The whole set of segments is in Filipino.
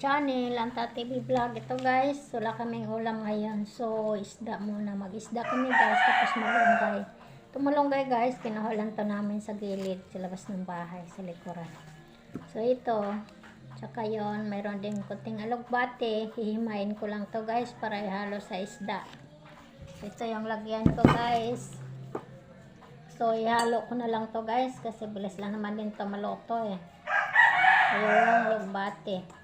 channel, Anta TV Vlog. Ito guys, wala kaming ulam ngayon. So, isda muna. Mag-isda kami guys, tapos malunggay. Ito malunggay guys, kinahulan to namin sa gilid, sa labas ng bahay, sa likuran. So, ito. Tsaka yon mayroon din kunting alugbate. Hihimayin ko lang to guys, para ihalo sa isda. So, ito yung lagyan ko guys. So, ihalo ko na lang to guys, kasi bilis lang naman din to maluto eh. Ayun, lugbate.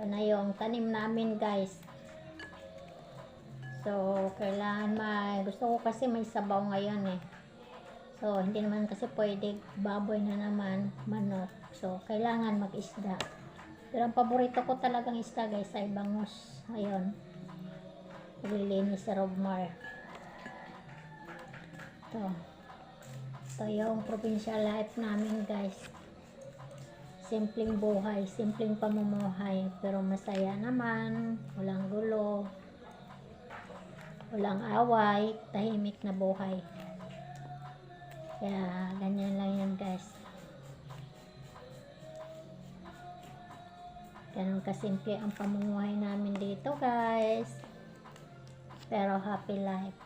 Ito na yung tanim namin, guys. So, kailangan may... Gusto ko kasi may sabaw ngayon, eh. So, hindi naman kasi pwede baboy na naman, manok. So, kailangan mag-isda. Pero ang paborito ko talagang isda, guys, ay bangus. Ayun. Lilinis sa Robmar. Ito. Ito yung provincial life namin, guys simpleng buhay, simpleng pamumuhay, pero masaya naman, walang gulo, walang away, tahimik na buhay. Kaya, ganyan lang yan guys. Ganun kasimple ang pamumuhay namin dito guys. Pero happy life.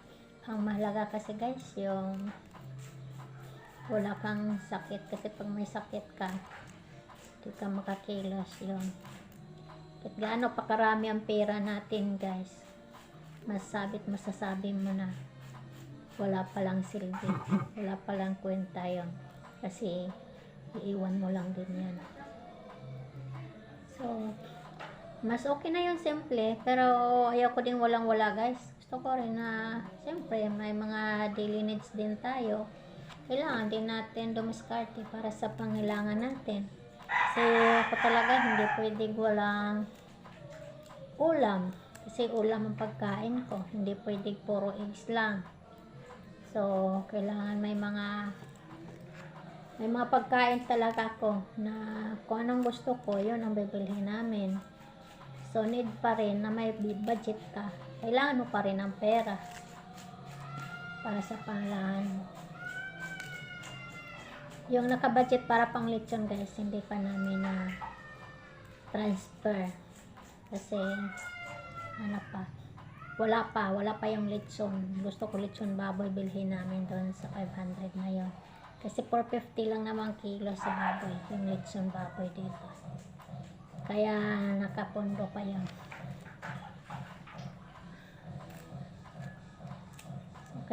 Ang mahalaga kasi guys, yung wala kang sakit kasi pag may sakit ka, hindi ka makakilos yun. Kahit gaano pa karami ang pera natin guys, masabit masasabi mo na wala palang silbi, wala palang kwenta yon kasi iiwan mo lang din yan. So, mas okay na yung simple, pero ayaw ko din walang wala guys. Gusto ko rin na, siyempre, may mga daily needs din tayo. Kailangan din natin dumiskarte para sa pangailangan natin. Kasi ako talaga hindi pwedeng walang ulam. Kasi ulam ang pagkain ko. Hindi pwedeng puro eggs lang. So, kailangan may mga may mga pagkain talaga ako na kung anong gusto ko, yun ang bibilhin namin. So, need pa rin na may budget ka. Kailangan mo pa rin ng pera para sa pangalahan mo. Yung nakabudget para pang lechon guys, hindi pa namin na transfer. Kasi, ano pa, wala pa, wala pa yung lechon. Gusto ko lechon baboy, bilhin namin doon sa 500 na yun. Kasi 450 lang naman kilo sa baboy, yung lechon baboy dito. Kaya nakapondo pa yun.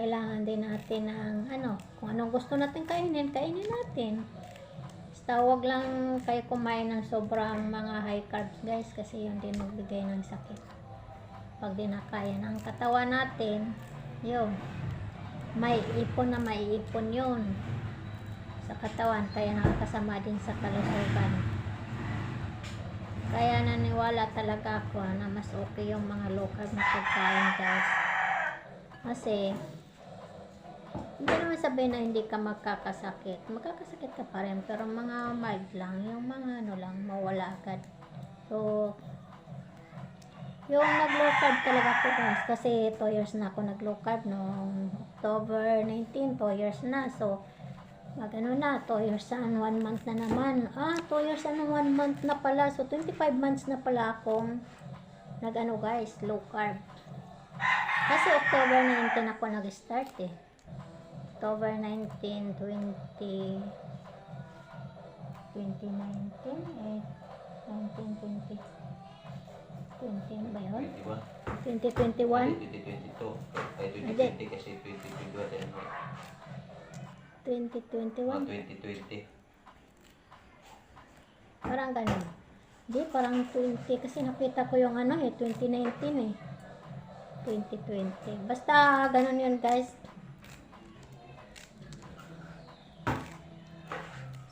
Kailangan din natin ng ano, kung anong gusto natin kainin, kainin natin. Basta huwag lang kayo kumain ng sobrang mga high carbs guys kasi yun din magbigay ng sakit. Pag di na kaya ng katawan natin, yun, may ipon na may ipon yun sa katawan kaya nakakasama din sa kalusugan. Kaya naniwala talaga ako na mas okay yung mga low carb na pagkain guys. Kasi hindi naman sabihin na hindi ka magkakasakit. Magkakasakit ka pa rin, pero mga mild lang. Yung mga ano lang, mawala agad. So, yung nag-low carb talaga ako guys. Kasi 2 years na ako nag-low carb noong October 19, 2 years na. So, mag ano na, 2 years and 1 month na naman. Ah, 2 years and 1 month na pala. So, 25 months na pala akong nag ano guys, low carb. Kasi October 19 ako nag-start eh. October 19, 20, 2019, eh, 19, 20, 20 ba yun? 21. 2021? 2022. Kaya Hindi. 2020 kasi 2021 yan. no? 2021? Oh, 2020. Parang ganun. Hindi, parang 20. Kasi nakita ko yung ano eh, 2019 eh. 2020. Basta ganun yun guys.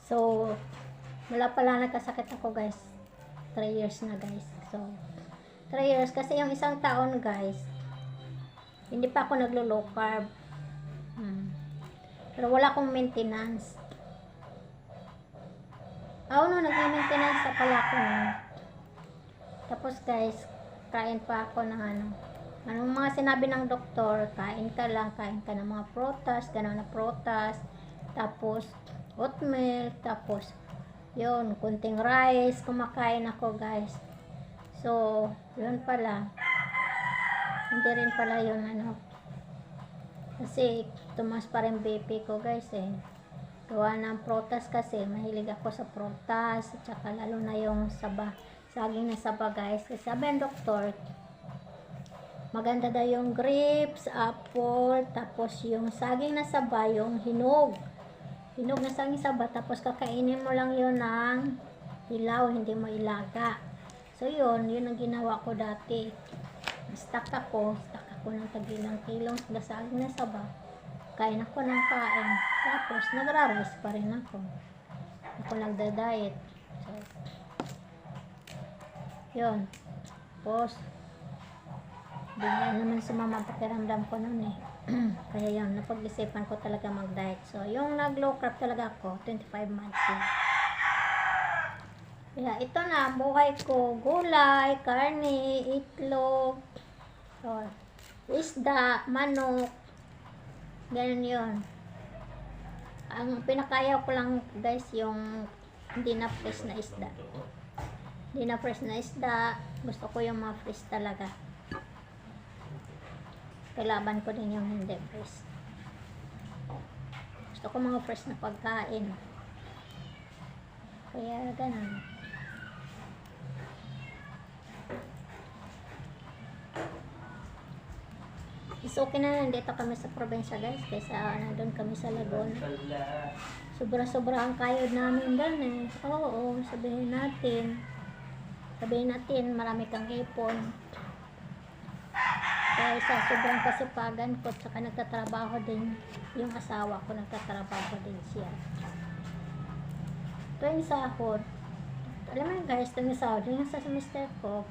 So, wala pala nagkasakit ako guys. 3 years na guys. So, 3 years. Kasi yung isang taon guys, hindi pa ako naglo-low carb. Hmm. Pero wala akong maintenance. Ah, no, nag-maintenance na pala ako nun. Tapos guys, kain pa ako ng ano. Anong mga sinabi ng doktor, kain ka lang, kain ka ng mga protas, gano'n na protas. Tapos, oat milk, tapos Yun, kunting rice, kumakain ako guys. So, yun pala. Hindi rin pala yun ano. Kasi, tumas pa rin BP ko guys eh. Gawa ng protas kasi, mahilig ako sa protas. At saka lalo na yung saba, saging na saba guys. Kasi sabi ng doktor, maganda daw yung grapes, apple, tapos yung saging na saba, yung hinog. Hinog na saging saba, tapos kakainin mo lang yun ng ilaw, hindi mo ilaga. So yun, yun ang ginawa ko dati. Stuck ako, stuck ako ng tagilang kilong saging na saba. Kain ako ng kain. Tapos, nagra-rice pa rin ako. Ako nagda-diet. So, yun. Tapos, Di nga naman sumama pakiramdam ko noon eh. Kaya yun, napag-isipan ko talaga mag-diet. So, yung nag-low carb talaga ako, 25 months yun. Kaya ito na, buhay ko, gulay, karne, itlog, or isda, manok, ganun yun. Ang pinakaya ko lang guys, yung hindi na fresh na isda. Hindi na fresh na isda, gusto ko yung mga fresh talaga. Kailaban ko din yung hindi fresh. Gusto ko mga fresh na pagkain. Kaya ganun. Is okay na nandito kami sa probinsya guys kaysa nandun kami sa Laguna. Sobra-sobra ang kayod namin doon eh. Oo, sabihin natin. Sabihin natin marami kang ipon. Dahil sa sobrang kasipagan ko, tsaka nagtatrabaho din yung asawa ko, nagtatrabaho din siya. Tuwing sahod, alam mo guys, tuwing sahod, yung sa semester ko,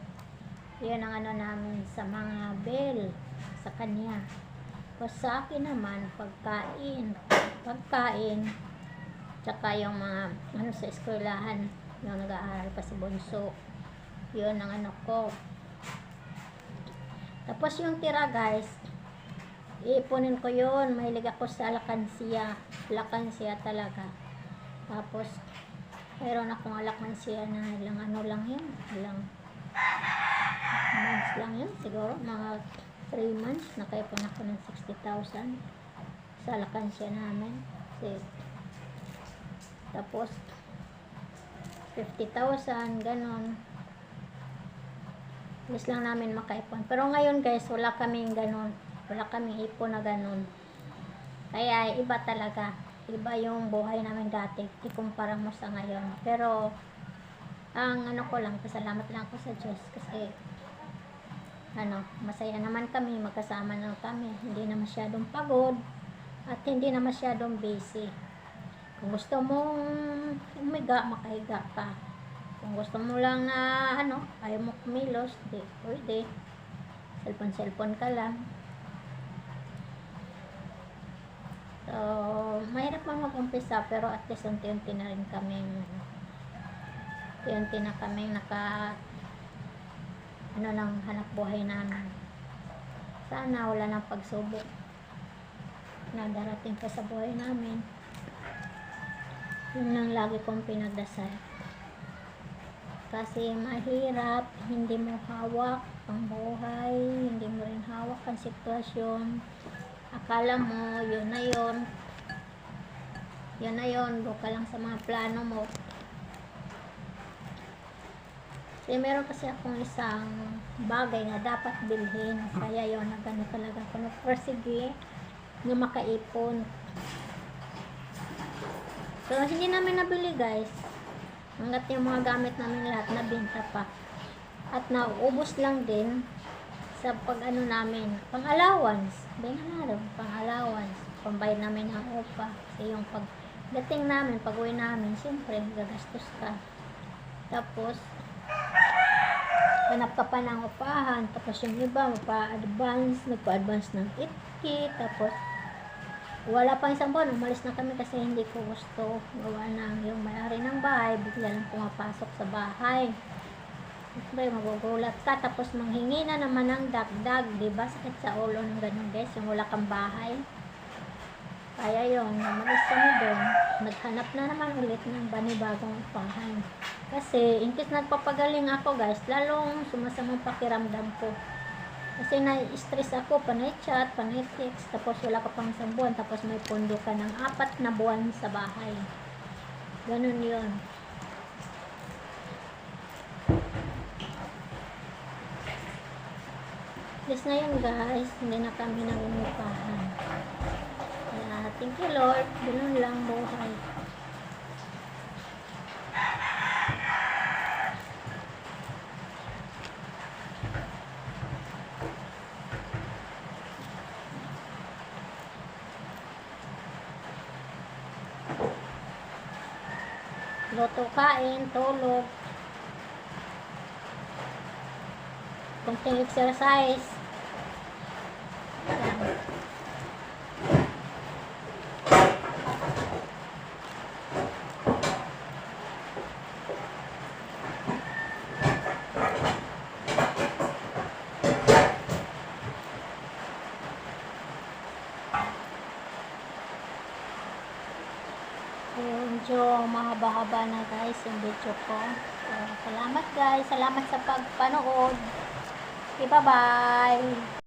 yun ang ano namin sa mga bill sa kanya. O sa akin naman, pagkain, pagkain, tsaka yung mga ano sa eskwelahan, yung nag-aaral pa si Bonso, yun ang ano ko, tapos yung tira guys, iipunin ko yun. Mahilig ako sa lakansiya. Lakansiya talaga. Tapos, mayroon akong lakansiya na ilang ano lang yun. Ilang months lang yun. Siguro, mga 3 months. Nakaipon ako ng 60,000 sa lakansiya namin. Kasi, tapos, 50,000, ganon Gusto lang namin makaipon. Pero ngayon guys, wala kaming ganun. Wala kaming ipon na ganun. Kaya iba talaga. Iba yung buhay namin dati. Ikumpara mo sa ngayon. Pero, ang ano ko lang, pasalamat lang ako sa Diyos. Kasi, ano, masaya naman kami. Magkasama na kami. Hindi na masyadong pagod. At hindi na masyadong busy. Kung gusto mong umiga, makahiga ka. Kung gusto mo lang na ano, ayaw mo kumilos, di, pwede. Cellphone-cellphone ka lang. So, mahirap man mag-umpisa, pero at least unti-unti na rin kami unti-unti na kami naka ano nang hanap buhay namin. Sana wala nang pagsubok na darating pa sa buhay namin. Yun ang lagi kong pinagdasal. Kasi mahirap, hindi mo hawak ang buhay, hindi mo rin hawak ang sitwasyon. Akala mo, yun na yun. Yun na yun, buka lang sa mga plano mo. Kasi meron kasi akong isang bagay na dapat bilhin. Kaya yun, nagano talaga ako nagpersige na makaipon. So, hindi namin nabili guys. Hanggat yung mga gamit namin lahat nabenta pa. At nauubos lang din sa pag ano namin, pang allowance. Benga na rin, pang allowance. Pambayad namin ng upa. Kasi yung pag dating namin, pag uwi namin, siyempre, gagastos ka. Tapos, hanap ka pa ng upahan. Tapos yung iba, mapa-advance, nagpa-advance ng kit Tapos, wala pang isang buwan, umalis na kami kasi hindi ko gusto gawa ng yung may-ari ng bahay, bigla lang pumapasok sa bahay. Siyempre, magugulat ka, tapos manghingi na naman ng dagdag, di ba? Sakit sa ulo ng ganun guys, yung wala kang bahay. Kaya yun, umalis kami doon. Naghanap na naman ulit ng banibagong upahan. Kasi, in case nagpapagaling ako guys, lalong sumasamang pakiramdam ko. Kasi na-stress ako, panay chat, panay text, tapos wala ka pang isang buwan, tapos may pondo ka ng apat na buwan sa bahay. Ganun yun. Yes na yun guys, hindi na kami nangungupahan. Kaya thank you Lord, ganun lang buhay. Kain, tulog. Kunting exercise. Medyo mahaba-haba na guys yung video ko. So, salamat guys. Salamat sa pagpanood. Okay, bye-bye.